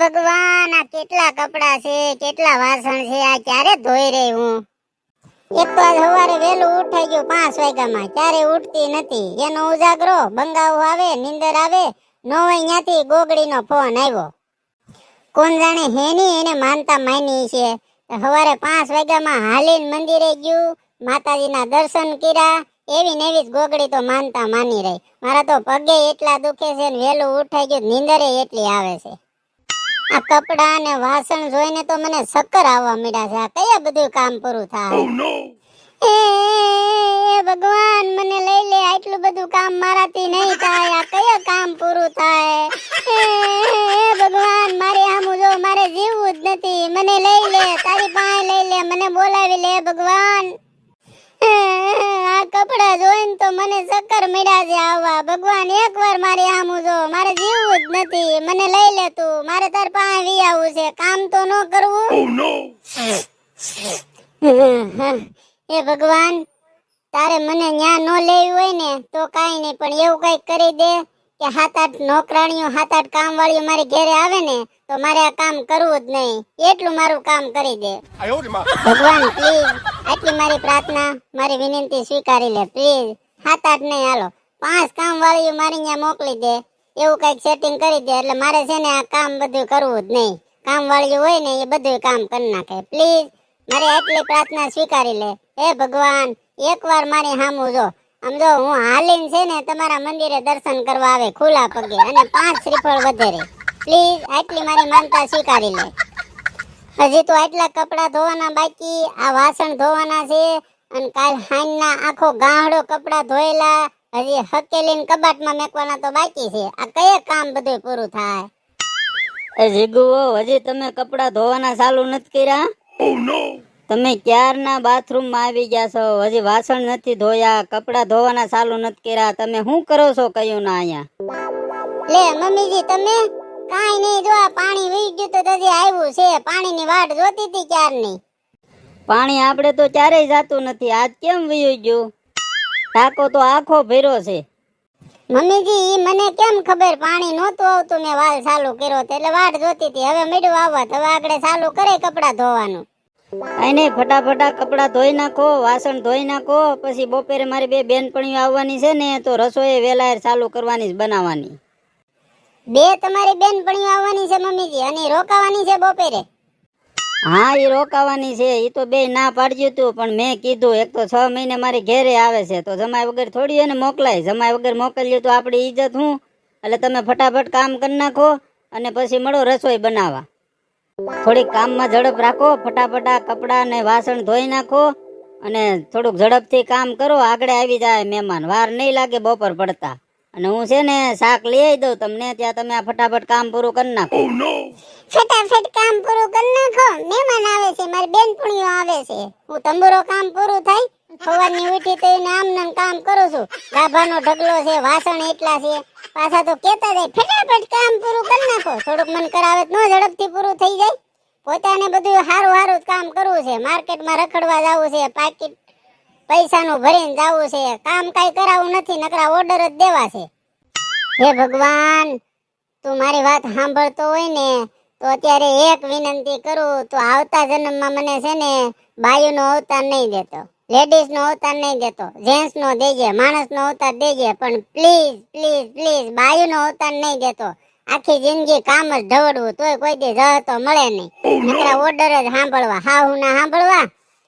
ભગવાન, આ કેટલા કપડા છે, કેટલા વાસણ છે, આ ક્યારે ધોઈ રહી હું? એક વાર સવારે વહેલું ઉઠાઈ ગયું પાંચ વાગ્યામાં, ક્યારે ઉઠતી નથી. એનો ઉજાગરો બંગાવો આવે, નીંદર આવે નો હોય ત્યાંથી ગોગડીનો ફોન આવ્યો. કોણ જાણે હેની એને માનતા માની છે. સવારે પાંચ વાગ્યામાં હાલીન મંદિરે ગયું, માતાજીના દર્શન કર્યા, એવી નેવી જ ગોગડી તો માનતા માની રહી. મારા તો પગે એટલા દુખે છે ને વહેલું ઉઠાઈ ગયું, નીંદરે એટલી આવે છે. આ કપડા અને વાસણ જોઈને તો મને શક્કર આવવા માંડ્યા છે. આ કયા બધું કામ પૂરું થાય? એ એ ભગવાન મને લઈ લે. આટલું બધું કામ મારાથી નહીં થાય. આ કયા કામ પૂરું થાય? એ ભગવાન મારે આમ જો મારે જીવવું જ નથી. મને લઈ લે તારી પાસે લઈ લે. મને બોલાવી લે ભગવાન. કપડા જોઈને તો મને ચક્કર મળ્યા છે આવવા ભગવાન એકવાર મારે આમ જો. મારે જીવવું જ નથી. મને લઈ લે તું. મારે તાર પાસે વી આવવું છે. કામ તો ન કરવું. એ ભગવાન તારે મને ન્યા ન લેવી હોય ને તો કાઈ નહીં. પણ એવું કઈ કરી દે. કે સાત આઠ નોકરાણીઓ સાત આઠ કામ વાળીઓ મારે ઘેરે આવે ને તો મારે આ કામ કરવું જ નહીં. એટલું મારું કામ કરી દે. ભગવાન પ્લીઝ આટલી મારી પ્રાર્થના મારી વિનંતી સ્વીકારી લે પ્લીઝ સાત આઠ નહીં હાલો. પાંચ કામ વાળીઓ મારી ત્યાં મોકલી દે. એવું કંઈક સેટિંગ કરી દે એટલે મારે છે ને આ કામ બધું કરવું જ નહીં. કામ વાળી હોય ને એ બધું કામ કરી નાખે. પ્લીઝ મારે એટલી પ્રાર્થના સ્વીકારી લે. હે ભગવાન એકવાર મારી સામું જો. આમ જો હું હાલીન છે ને તમારા મંદિરે દર્શન કરવા આવે ખુલ્લા પગે અને પાંચ શ્રીફળ વધારે. પ્લીઝ આટલી મારી માનતા સ્વીકારી લે. હજી તો આટલા કપડા ધોવાના બાકી આ વાસણ ધોવાના છે અને કાલ હાંજના આખો ગાહડો કપડા ધોયેલા હજી હકેલીને કબાટમાં મેકવાના તો બાકી છે. આ કયા કામ બધું પૂરું થાય? એ જીગુઓ હજી તમે કપડા ધોવાના ચાલુ નથી કર્યા? Oh! તમે ક્યારના બાથરૂમમાં આવી ગયા છો? હજી વાસણ નથી ધોયા કપડા ધોવાના ચાલુ નથી કર્યા. તમે શું કરો છો કયું ના અહીંયા? લે મમ્મીજી તમે કાંઈ નહીં જો પાણી વહી ગયું તો હજી આવ્યું છે. પાણીની વાટ જોતી હતી ક્યારની? પાણી આપણે તો ક્યારેય જાતું નથી. આજ કેમ વયું ગયું? ટાકો તો આખો ભર્યો છે. મમ્મીજી ઈ મને કેમ ખબર? પાણી નહોતું આવતું મેં વાલ ચાલુ કર્યો એટલે વાટ જોતી હતી. હવે મેળવું આવવા હવે આગળ ચાલુ કરે કપડાં ધોવાનું. કઈ નહીં ફટાફટા કપડા ધોઈ નાખો વાસણ ધોઈ નાખો પછી બપોરે મારી બે બેનપણીઓ આવવાની છે ને તો રસોઈ વેલા ચાલુ કરવાની જ બનાવવાની. બે તમારી બેનપણીઓ આવવાની છે મમ્મીજી અને રોકાવાની છે બપોરે? હા એ રોકાવાની છે એ તો બે ના પાડ્યું હતું પણ મેં કીધું એક તો છ મહિને મારી ઘેરે આવે છે તો જમાય વગર થોડી એને મોકલાય જમાય વગર મોકલ્યું તો આપણી ઈજ્જત હું એટલે તમે ફટાફટ કામ કરી નાખો અને પછી મળો રસોઈ બનાવવા. થોડીક કામમાં ઝડપ રાખો ફટાફટા કપડાં ને વાસણ ધોઈ નાખો અને થોડુંક ઝડપથી કામ કરો. આગળ આવી જાય મહેમાન. વાર નહીં લાગે બપોર પડતા. અને હું છે ને શાક લઈ આવી દઉં તમને ત્યાં તમે આ ફટાફટ કામ પૂરું કરી નાખો. Oh! ફટાફટ કામ પૂરું કરી નાખો. મહેમાન આવે છે મારી બેનપણીઓ આવે છે. હું તંબુરો કામ પૂરું થાય સવારની ઉઠી તો એને આમ કામ કરું છું. ગાભાનો ઢગલો છે વાસણ એટલા છે. પાછા તો કેતા જાય, ફટાફટ કામ પૂરું કરી નાખો. થોડુંક મન કરાવે તો ઝડપથી પૂરું થઈ જાય. પોતાને બધું સારું સારું કામ કરવું છે. માર્કેટમાં રખડવા જવું છે, પાકીટ પૈસાનું ભરીને જવું છે. કામ કાંઈ કરાવવું નથી, નકરા ઓર્ડર જ દેવા છે. હે ભગવાન, તું મારી વાત સાંભળતો હોય ને, તો અત્યારે એક વિનંતી કરું, તો આવતા જન્મમાં મને છે ને, બાયુનો અવતાર નહીં દેતો. લેડીઝ નો અવતાર નહીં દેતો જેન્ટ્સ નો દેજે માણસ નો અવતાર દેજે પણ પ્લીઝ પ્લીઝ પ્લીઝ બાયુ નો અવતાર નહીં દેતો. આખી જિંદગી કામ જ ઢવડવું તોય કોઈ દી જહ તો મળે નહીં. નકરા ઓર્ડર જ સાંભળવા હાહુના સાંભળવા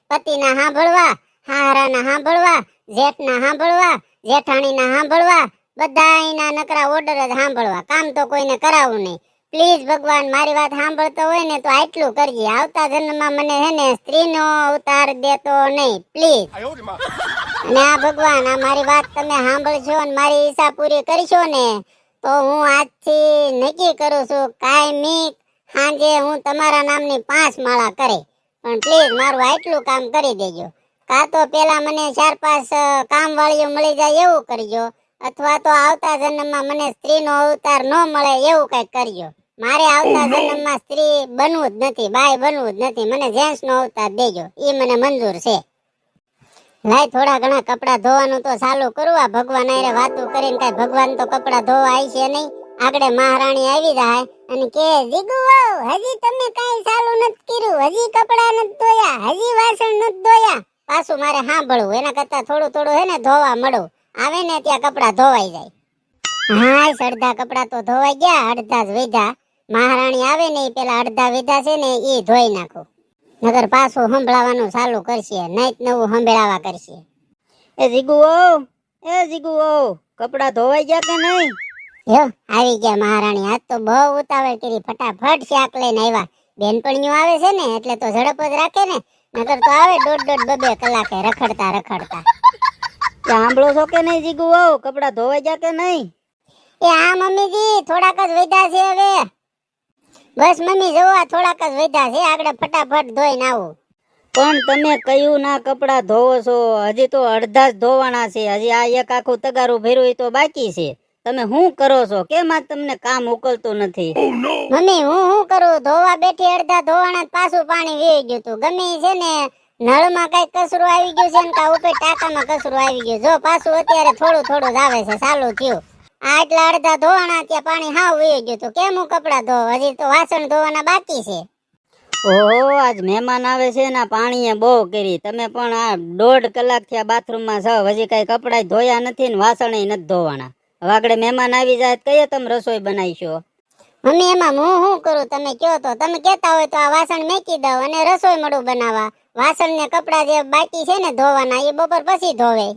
પતિ ના સાંભળવા હારાના સાંભળવા જેઠ ના સાંભળવા જેઠાણીના સાંભળવા બધાયના નકરા ઓર્ડર જ સાંભળવા. કામ તો કોઈને કરાવવું નહીં. પ્લીઝ ભગવાન મારી વાત સાંભળતો હોય ને તો આટલું કરજે. આવતા જન્મમાં મને હે ને સ્ત્રીનો અવતાર દેતો નહીં. પ્લીઝ. અને આ ભગવાન આ મારી વાત તમે સાંભળશો ને મારી ઈચ્છા પૂરી કરશો ને તો હું આજથી નક્કી કરું છું કાયમી સાંજે હું તમારા નામની પાંચ માળા કરે. પણ પ્લીઝ મારું આટલું કામ કરી દેજો. કાં તો પેલા મને ચાર પાંચ કામ વાળીઓ મળી જાય એવું કરજો અથવા તો આવતા જન્મમાં મને સ્ત્રીનો અવતાર ન મળે એવું કંઈક કરજો. મારે આવતા જન્મમાં સ્ત્રી બનવું જ નથી બાય બનવું જ નથી. મને જેન્ટ્સ નો અવતાર દેજો. એ મને મંજૂર છે. લાય થોડા ઘણા કપડા ધોવાનું તો ચાલુ કરું. આ ભગવાન આરે વાતો કરીને કઈ ભગવાન તો કપડા ધોવા આવી છે નહીં. આગળ મહારાણી આવી જાય અને કે જીગુ હજી તમે કાંઈ ચાલુ નથી કર્યું. હજી કપડા નથી ધોયા. હજી વાસણ નથી ધોયા. પાછું મારે સાંભળવું. એના કરતા થોડું થોડું હે ને ધોવા મળું. આવે ને ત્યાં કપડા ધોવાઈ જાય. હા અડધા કપડા તો ધોવાઈ ગયા અડધા જ વેધા. મહારાણી આવે ને પેલા અડધા વેધા છે ને એ ધોઈ નાખો. નગર પાછું સંભળાવાનું ચાલુ કરશે. નાઈટ નવું સંભળાવા કરશે. એ જીગુ ઓ એ જીગુ વહુ કપડા ધોવાઈ ગયા કે નહીં? યો આવી ગયા મહારાણી. આજ તો બહુ ઉતાવળ કરી. ફટાફટ શાક લઈને આવ્યા. બેનપણીઓ આવે છે ને એટલે તો ઝડપ જ રાખે ને. નગર તો આવે દોઢ દોઢ બબે કલાકે રખડતા રખડતા. સાંભળો છો કે નહીં જીગુ ઓ કપડા ધોવાઈ ગયા કે નહીં? એ હા મમ્મીજી થોડાક જ વધ્યા છે હવે. બસ મમ્મી જોવા થોડાક જ વધ્યા છે. આગળ ફટાફટ ધોઈને આવું. પણ તમે કયું ના કપડા ધોવો છો? હજી તો અડધા જ ધોવાના છે. હજી આ એક આખું તગારું ભર્યું એ તો બાકી છે. તમે શું કરો છો? કેમ આ તમને કામ ઉકલતું નથી? મમ્મી હું શું કરું? ધોવા બેઠી અડધા ધોવાના જ પાછું પાણી વેઈ ગયું તું ગમે છે ને નળમાં કઈ કચરું આવી ગયું છે ને કા ઉપર ટાંકામાં કચરું આવી ગયું. જો પાછું અત્યારે થોડું થોડું જ આવે છે. ચાલુ થયું. આ એટલા અડધા ધોવાના ત્યાં પાણી હાવ વહી ગયું તો કેમ હું કપડા ધોવ હજી તો વાસણ ધોવાના બાકી છે. ઓહો આજ મહેમાન આવે છે ને પાણી પાણીએ બહુ કરી. તમે પણ આ દોઢ કલાક થયા બાથરૂમમાં છો હજી કઈ કપડાં ધોયા નથી ને વાસણ નથી ધોવાના હવે આગળ મહેમાન આવી જાય તો તમે રસોઈ બનાવીશો. મમ્મી એમાં હું શું કરું? તમે કયો તો. તમે કહેતા હોય તો આ વાસણ મેકી દઉં અને રસોઈ મળું બનાવવા વાસણ ને કપડા જે બાકી છે ને ધોવાના એ બપોર પછી ધોવે.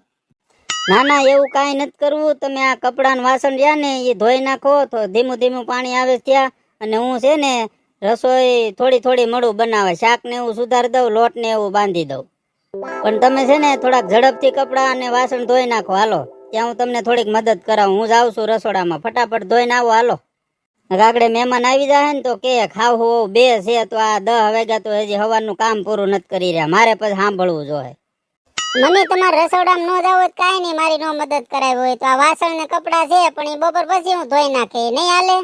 ના ના એવું કાંઈ નથી કરવું. તમે આ કપડાં ને વાસણ રહ્યા ને એ ધોઈ નાખો, તો ધીમું ધીમું પાણી આવે ત્યાં. અને હું છે ને રસોઈ થોડી થોડી મળું બનાવે. શાક ને એવું સુધારી દઉં, લોટ ને એવું બાંધી દઉં. પણ તમે છે ને થોડાક ઝડપથી કપડાં અને વાસણ ધોઈ નાખો. હાલો, ત્યાં હું તમને થોડીક મદદ કરાવું. હું જાઉં છું રસોડામાં. ફટાફટ ધોઈને આવો, હાલો. આગળ મહેમાન આવી જાય ને તો કે, ખાવ હોવ બે છે તો આ દહ વાગ્યા તો હજી હવાનું કામ પૂરું નથી કરી રહ્યા. મારે પછી સાંભળવું જોઈએ. મમ્મી તમારે રસોડામાં ન જાવ કાંઈ નહીં મારી નો મદદ કરાવી હોય તો આ વાસણ ને કપડા છે પણ એ બપોર પછી હું ધોઈ નાખે. નહીં હાલે?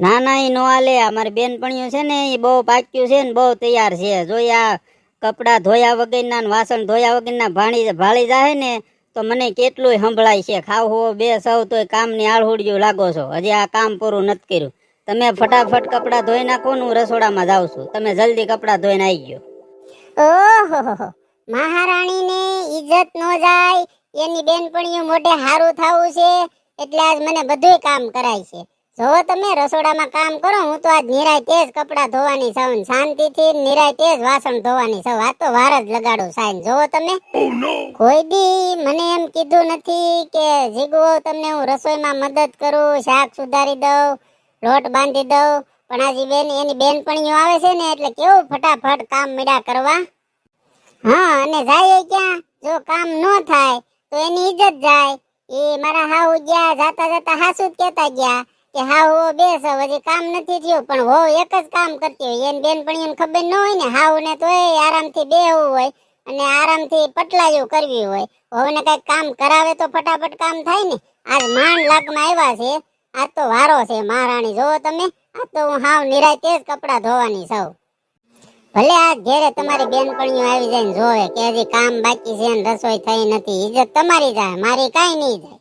ના ના એ નો હાલે. અમારી બેનપણીઓ છે ને એ બહુ પાક્યું છે ને બહુ તૈયાર છે. જો આ કપડાં ધોયા વગરના વાસણ ધોયા વગરના ભાણી ભાળી જાય ને તો મને કેટલું સંભળાય છે. ખાવ હો બે સૌ તોય કામની આળહુડિયું લાગો છો. હજી આ કામ પૂરું નથી કર્યું. તમે ફટાફટ કપડાં ધોઈ નાખો ને હું રસોડામાં જાઉં છું. તમે જલ્દી કપડાં ધોઈને આવી ગયો. ઓહો મહારાણીને ઈજ્જત ન જાય એની બેનપણીઓ મોઢે હારું થવું છે એટલે આજ મને બધુંય કામ કરાય છે. જો તમે રસોડામાં કામ કરો હું તો આજ નિરાય તેજ કપડાં ધોવાની છું શાંતિથી નિરાય તેજ વાસણ ધોવાની છું આ તો વાર જ લગાડું સાઈન જો તમે કોઈ દી મને એમ કીધું નથી કે જીગુ તમને હું રસોઈમાં મદદ કરું શાક સુધારી દઉં લોટ બાંધી દઉં પણ આજે બેન એની બેનપણીઓ આવે છે ને એટલે કેવું ફટાફટ કામ મીડા કરવા? હા, અને જાય ક્યાં? જો કામ ન થાય, તો એની ઇજ્જત જાય. એ મારા હાહુ ગયા, જાતા જાતા હાસુ જ કહેતા ગયા કે હાહુ બેસ, હજી કામ નથી થયું, પણ હો, એક જ કામ કરતી હોય. એની બેનપણીઓને ખબર ન હોય ને હાહુ ને તો એ આરામથી બેહવું હોય અને આરામથી પટલાયું કરવી હોય. વહુને કંઈક કામ કરાવે તો ફટાફટ કામ થાય ને. આજ માંડ લાગમાં આવ્યા છે. આ તો વારો છે, મહારાણી. જોવો તમે આ તો હું હાવ નિરાય તે જ કપડાં ધોવાની સૌ ભલે આ ઘેરે તમારી બેનપણીઓ આવી જાય જોવે કે હજી કામ બાકી છે ને રસોઈ થઈ નથી ઇજ્જત તમારી જાય, મારી કાંઈ નહીં જાય.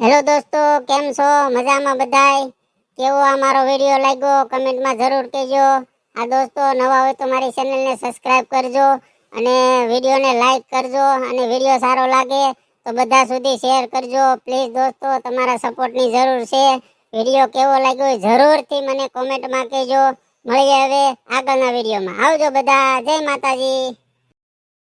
હેલો દોસ્તો, કેમ છો? મજામાં બધાય? કેવો આ મારો વીડિયો લાગ્યો? કમેન્ટમાં જરૂર કહેજો. આ દોસ્તો નવા હોય તો મારી ચેનલને સબસ્ક્રાઇબ કરજો અને વિડીયોને લાઈક કરજો અને વીડિયો સારો લાગે તો બધા સુધી શેર કરજો. પ્લીઝ દોસ્તો, તમારા સપોર્ટની જરૂર છે. વીડિયો કેવો લાગ્યો જરૂરથી મને કોમેન્ટમાં કહેજો. મળીએ હવે આગળના વિડીયોમાં. આવજો બધા. જય માતાજી.